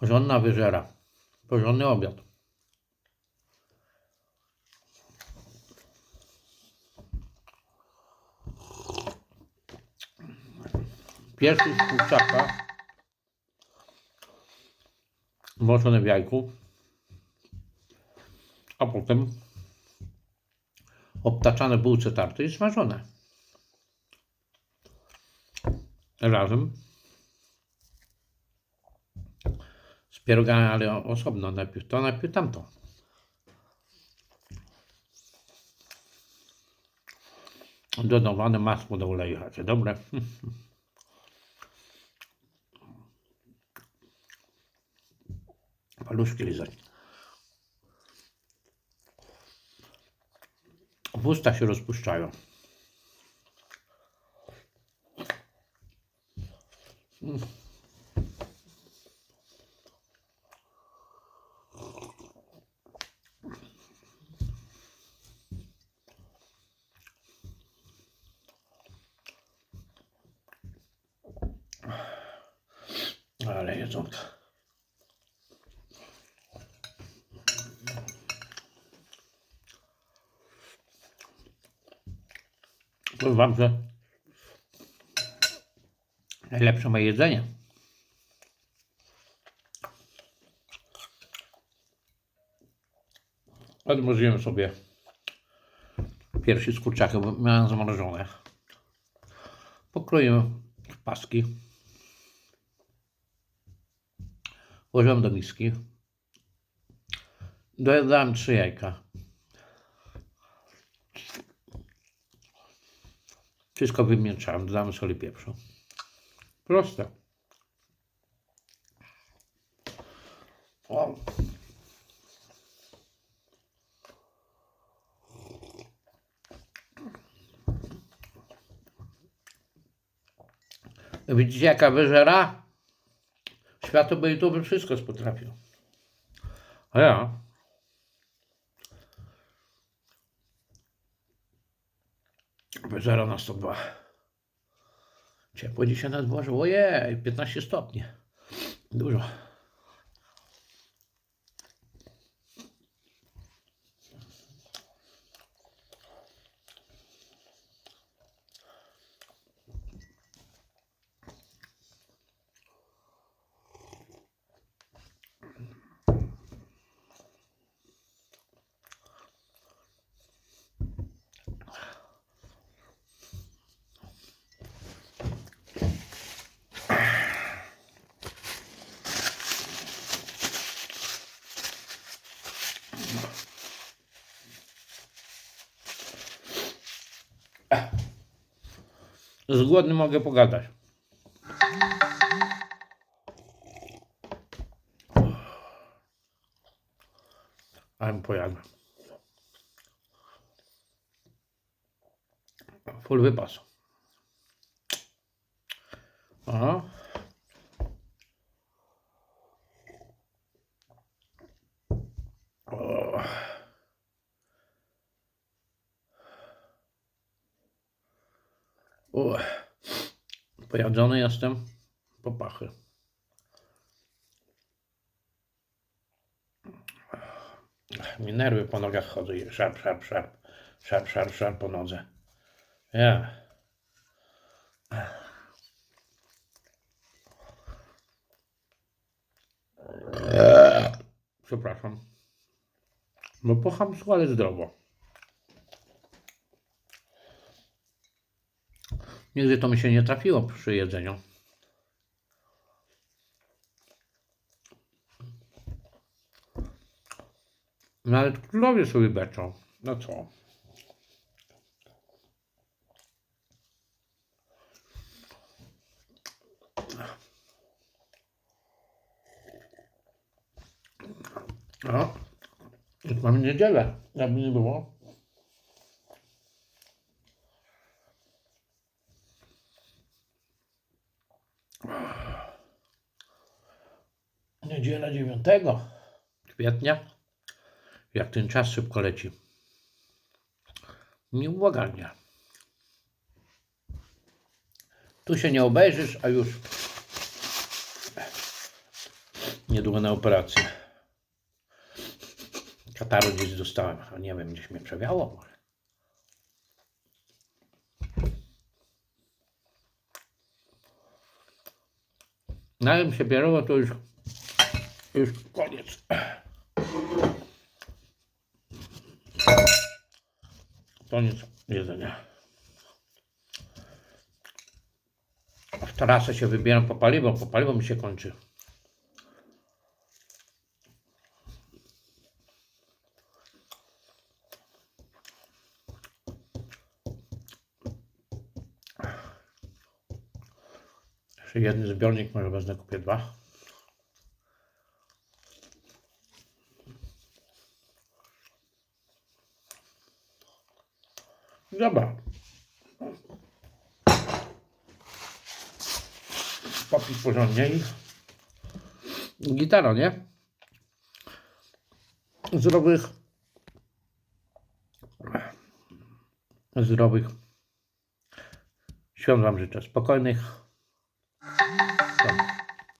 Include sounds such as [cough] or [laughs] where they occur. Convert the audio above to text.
Porządna wyżera. Porządny obiad. Pierwszy z kurczaka. Moczone w jajku. A potem obtaczane bułce tartej i smażone. Razem z ale osobno. Najpierw to, najpierw tamto. Dodawane masło do oleju. Hacie. Dobre. [laughs] Paluszki lizać. W usta się rozpuszczają. Ale jedzonka. Powiem wam, że najlepsze moje jedzenie. Odmroziłem sobie piersi z kurczakiem, miałem zamrożone. Pokroiłem w paski. Włożyłem do miski. Dodałem trzy jajka. Wszystko wymieszałem, dodamy soli pieprzu. Proste. O. Widzicie jaka wyżera? Światło by to by wszystko potrafił. A ja Wyżera na 102. Ciepło dzisiaj na dworze. Ojej, 15 stopni. Dużo. Z głodnym mogę pogadać. Ale pojadłem. Full wypas. Aha. O. Pojadzony jestem po pachy. Mi nerwy po nogach chodzą i szarp, szarp, szarp, szarp, szarp, szarp po nodze. Ja. Przepraszam. No po chamsku, ale zdrowo. Nigdy to mi się nie trafiło przy jedzeniu. Nawet królowie sobie beczą. No co? O, już mamy niedzielę, jakby nie było. Niedziela 9 kwietnia. Jak ten czas szybko leci. Nieubłagalnie. Tu się nie obejrzysz, a już nie niedługo na operację. Kataru gdzieś dostałem, a nie wiem, gdzieś mnie przewiało może. Najem się bierowo to już, już koniec. Koniec jedzenia. W trasę się wybieram po paliwo, po paliwo mi się kończy. Jeszcze jeden zbiornik, może wezmę kupię dwa. Dobra. Popić porządnie i gitara, nie? Zdrowych zdrowych świąt Wam życzę, spokojnych